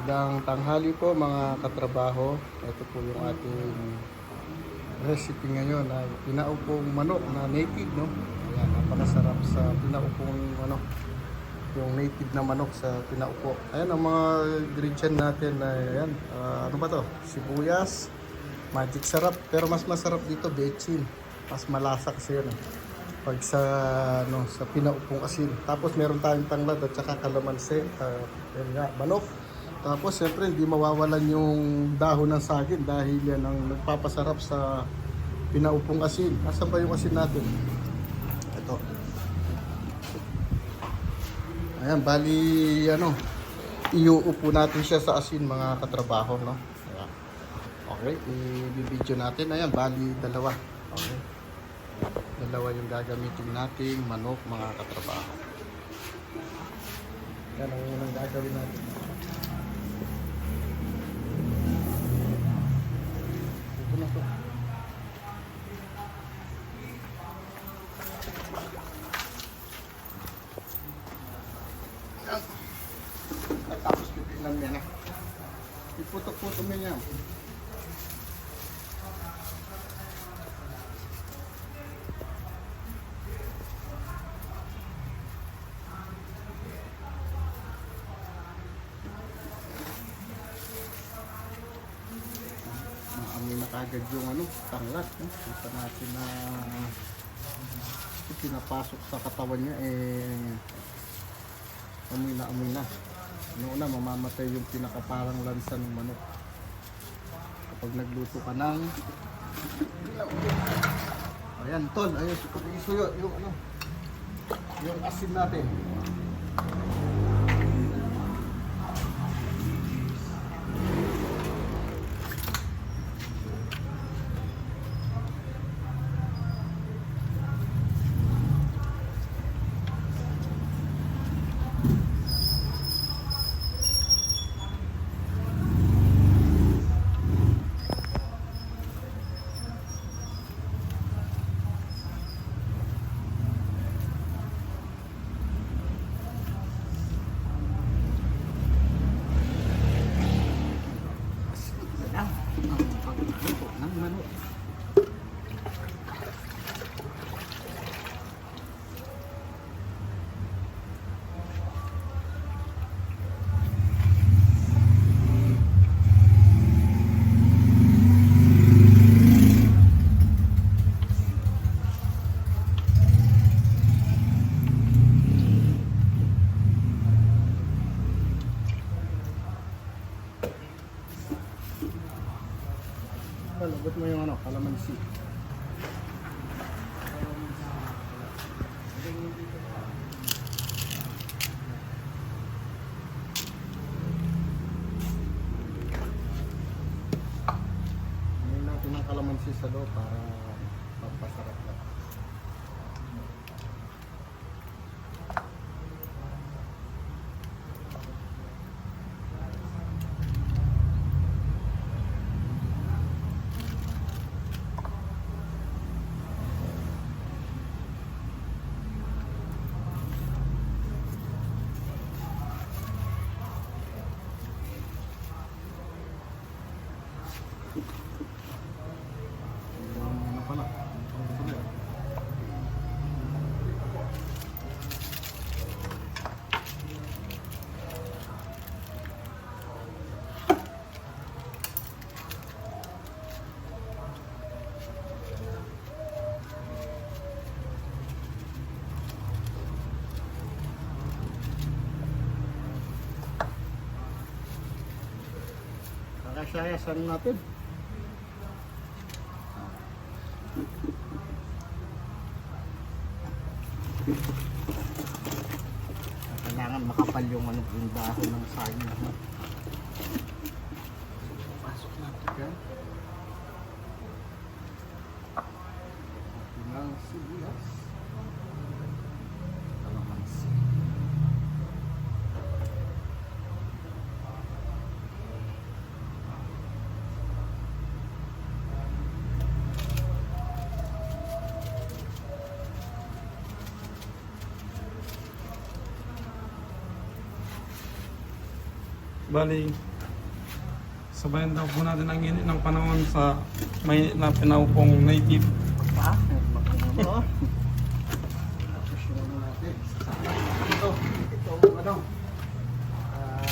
Magandang tanghali po mga katrabaho. Ito po yung ating recipe ngayon ay pinaupong manok na native, no? Ayan, napakasarap sa pinaupong ano, yung native na manok sa pinaupo. Ayan ang mga ingredient natin na ayan, ah, ano ba to? Sibuyas, magic sarap, pero mas masarap dito bechin. Mas malasa kasi yun. Eh. Pag sa ano, sa pinaupong asin. Tapos meron tayong tanglad at saka kalamansi, uh, yun nga, manok. Tapos siyempre hindi mawawalan yung dahon ng saging dahil yan ang nagpapasarap sa pinaupong asin. Nasaan ba yung asin natin? Ito. Ayan, bali ano, iuupo natin siya sa asin mga katrabaho, no? Ayan. Okay, i-video natin. Ayan, bali dalawa. Okay. Dalawa yung gagamitin nating manok mga katrabaho. Yan ang unang gagawin natin. Iputok-putok mo yan. Maamoy na kagad yung ano, tanglad. No? Kita natin na pinapasok sa katawan niya eh amoy na amoy na. Noon na mamamatay yung pinakaparang lansa ng manok. Kapag nagluto ka ng Ayan, tol, ayun, isuyo yung ano, yung asin natin. Ang pagluto ng manok. Palabot mo yung ano, kalamansi. Ngayon natin ang kalamansi sa loob para magpasarap na. Ah. Kakasyayasan natin. Kailangan makapal yung ano yung dahon ng saging. no? Pasok natin yan. Pinang sibuyas. Kalamansi. Bali, Sabayan daw po natin ang init ng panahon sa may na pinaupong native. Pa? Ano? Ano. Ito, ito ano. Ah,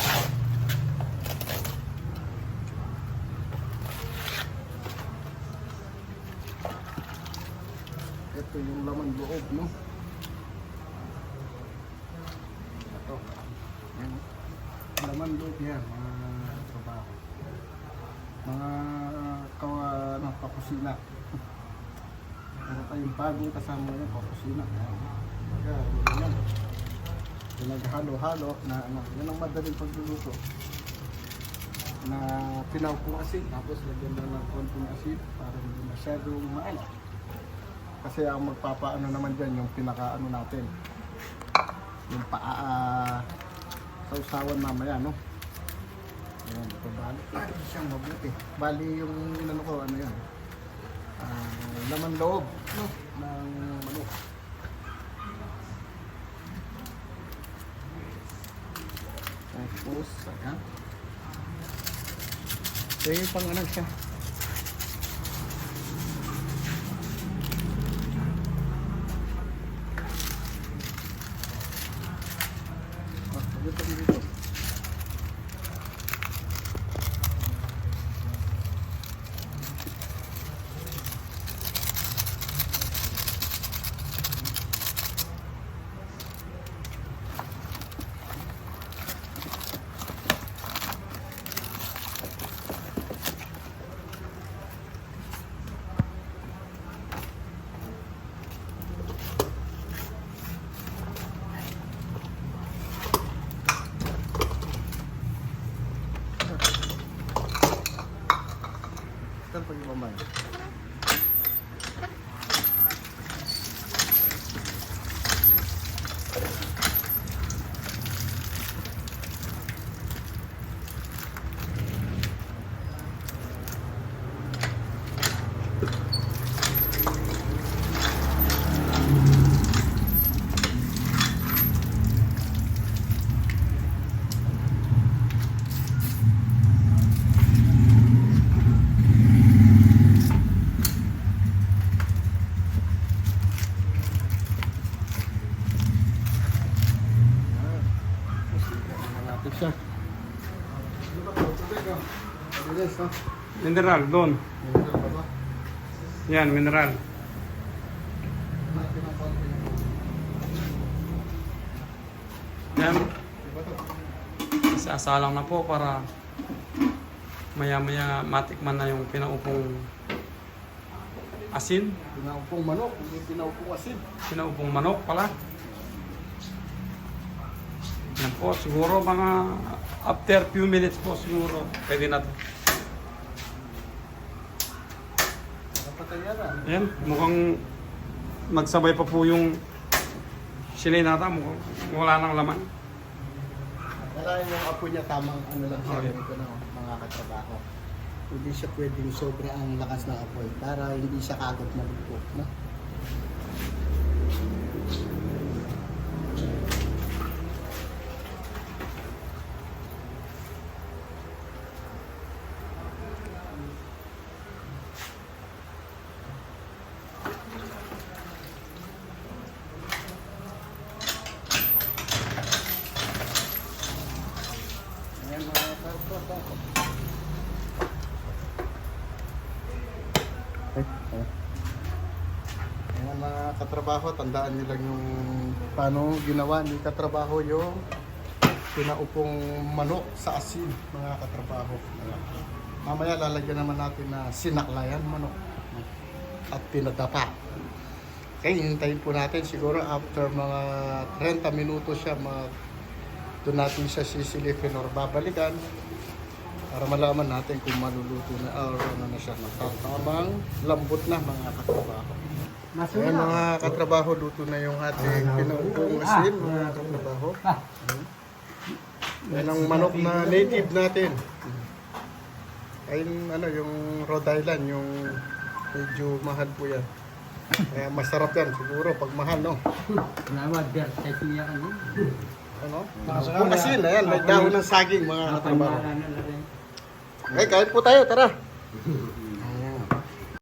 ito yung laman loob, no? Ito. Yan. Laman loob yan, mga trabaho. Mga kawa, ano, kakusina. Meron tayong bagong kasama ngayon, kakusina. Baga, yan. Pinaghalo-halo na ano, yan ang madaling pagluluto. Na pinaupo asin, tapos lagyan lang ng konting asin para hindi masyadong maalat. Kasi ang magpapaano naman dyan, yung pinakaano natin. Yung paa, sausawan mamaya, no? Ayan, bali. Ay, siyang mabuti. Bali yung ano ko, ano yan. Ah, laman loob, no? Ng manok. Tapos, ayan. So, yung pang ano siya. Ah, dito, dito. Saan pa yung mamay? Ano natin siya? Ano ba ito? Tubig, oh. Mabilis, no? Mineral doon. Yan, mineral. Yan, isasalang na po para maya-maya matikman na yung pinaupong asin. Pinaupong manok, hindi pinaupong asin. Pinaupong manok pala. Yan po, siguro mga after few minutes po siguro pwede na to. Ayan, mukhang magsabay pa po yung sili nata. Mukhang wala nang laman. Kaya yung apo niya tamang ano lang siya Okay. na oh, mga katrabaho. Hindi siya pwedeng sobra ang lakas ng apoy para hindi siya kagad malugpo. No? Ayan mga katrabaho. Ay, ay. Ayan mga katrabaho, tandaan nyo lang yung paano ginawa ni katrabaho yung pinaupong manok sa asin mga katrabaho. Mamaya lalagyan naman natin na sinaklayan manok at pinadapa. Okay, hintayin po natin siguro after mga 30 minuto siya mag doon natin siya sisilipin or babalikan para malaman natin kung maluluto na or ano na siya natatamang lambot na mga katrabaho. Ayan mga katrabaho, luto na yung ating pinuupong asin mga katrabaho. Yan ang manok na native natin. Ayun ano, yung Rhode Island, yung medyo mahal po yan. Kaya masarap yan siguro pag mahal, no? Salamat, Ber. Sa siya ka no? Ano? Kung asin, ayan, may dahon ng saging mga katrabaho. Rin. Okay, kain po tayo, tara.